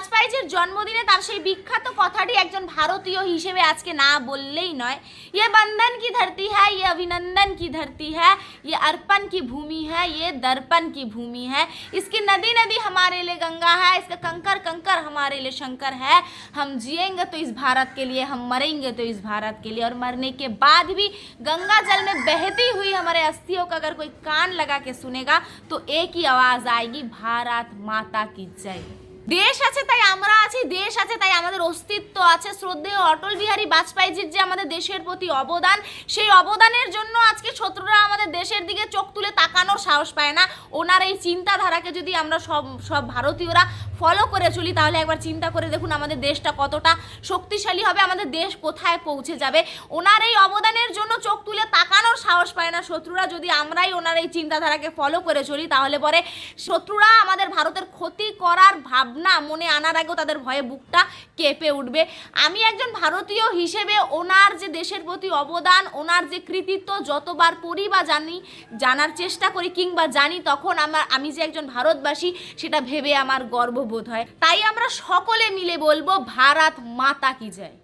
বাজপেয়ীজির জন্মদিনে তার সেই বিখ্যাত কথাটি একজন ভারতীয় হিসেবে আজকে না বললেই নয় ये बंधन की धरती है ये अभिनंदन की धरती है ये अर्पण की भूमि है ये दर्पण की भूमि है इसकी नदी नदी हमारे लिए गंगा है इसका कंकर कंकर हमारे लिए शंकर है हम जिएंगे तो इस भारत के लिए हम मरेंगे तो इस भारत के लिए और मरने के बाद भी गंगा जल में बहती हुई हमारे अस्थियों का अगर कोई कान लगा के सुनेगा तो एक ही आवाज़ आएगी भारत माता की जय দেশ আছে তাই আমরা আছি, দেশ আছে তাই আমাদের অস্তিত্ব আছে। শ্রদ্ধেয় অটল বিহারী বাজপেয়ীজির যে আমাদের দেশের প্রতি অবদান, সেই অবদানের জন্য আজকে শত্রুরা আমাদের দেশের দিকে চোখ তুলে তাকানোর সাহস পায় না। ওনার এই চিন্তাধারাকে যদি আমরা সব সব ভারতীয়রা ফলো করে চলি, তাহলে একবার চিন্তা করে দেখুন আমাদের দেশটা কতটা শক্তিশালী হবে, আমাদের দেশ কোথায় পৌঁছে যাবে। ওনার এই অবদানের জন্য সাহস পায় না। শত্রুরা যদি আমরাই ওনার এই চিন্তাধারাকে ফলো করে চলি, তাহলে পরে শত্রুরা আমাদের ভারতের ক্ষতি করার ভাবনা মনে আনার আগেও তাদের ভয়ে বুকটা কেঁপে উঠবে। আমি একজন ভারতীয় হিসেবে ওনার যে দেশের প্রতি অবদান, ওনার যে কৃতিত্ব যতবার পড়ি বা জানি, জানার চেষ্টা করি কিংবা জানি, তখন আমার, আমি যে একজন ভারতবাসী, সেটা ভেবে আমার গর্ববোধ হয়। তাই আমরা সকলে মিলে বলব, ভারত মাতা কি জয়?